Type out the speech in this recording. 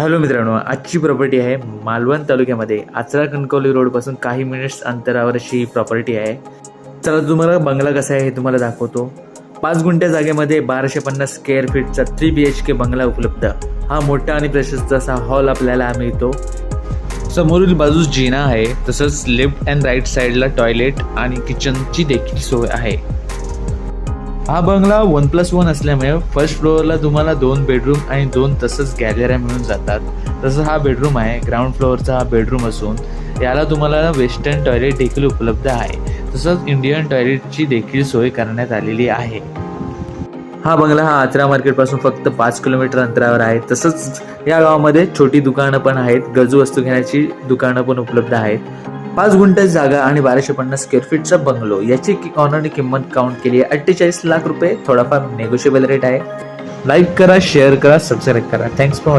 Hello मित्रांनो आजची property आहे मालवण तालुक्यामध्ये. आचरा कणकवली रोडपासून काही मिनिट्स अंतरावर अशी प्रॉपर्टी आहे. चला तुम्हाला बंगला कसा आहे हे तुम्हाला दाखवतो. पाच गुंठ्या जागेमध्ये बाराशे पन्नास स्क्वेअर फीटचा थ्री बी एच के बंगला उपलब्ध. हा मोठा आणि प्रशस्त असा हॉल आपल्याला मिळतो. समोरील बाजूस जिना आहे तसंच लेफ्ट अँड राईट साईडला टॉयलेट आणि किचनची देखील सोय आहे. हा बंगला वन प्लस वन असल्यामुळे फर्स्ट फ्लोअरला तुम्हाला दोन बेडरूम आणि दोन तसंच गॅलऱ्या मिळून जातात. तसं हा बेडरूम आहे ग्राउंड फ्लोअरचा हा बेडरूम असून याला तुम्हाला वेस्टर्न टॉयलेट देखील उपलब्ध आहे. तसंच इंडियन टॉयलेटची देखील सोय करण्यात आलेली आहे. हा बंगला हा आचरा मार्केटपासून फक्त पाच किलोमीटर अंतरावर आहे. तसंच या गावामध्ये छोटी दुकानं पण आहेत गरजू वस्तू घेण्याची दुकानं पण उपलब्ध आहेत. पाच गुंठ जागा आणि बाराशे पन्नास स्क्वेअर फीटचा बंगलो याची ऑनरने किंमत काउंट केली आहे अठ्ठेचाळीस लाख रुपये. थोडाफार नेगोशिएबल रेट आहे. लाईक करा शेअर करा सबस्क्राईब करा. Thanks for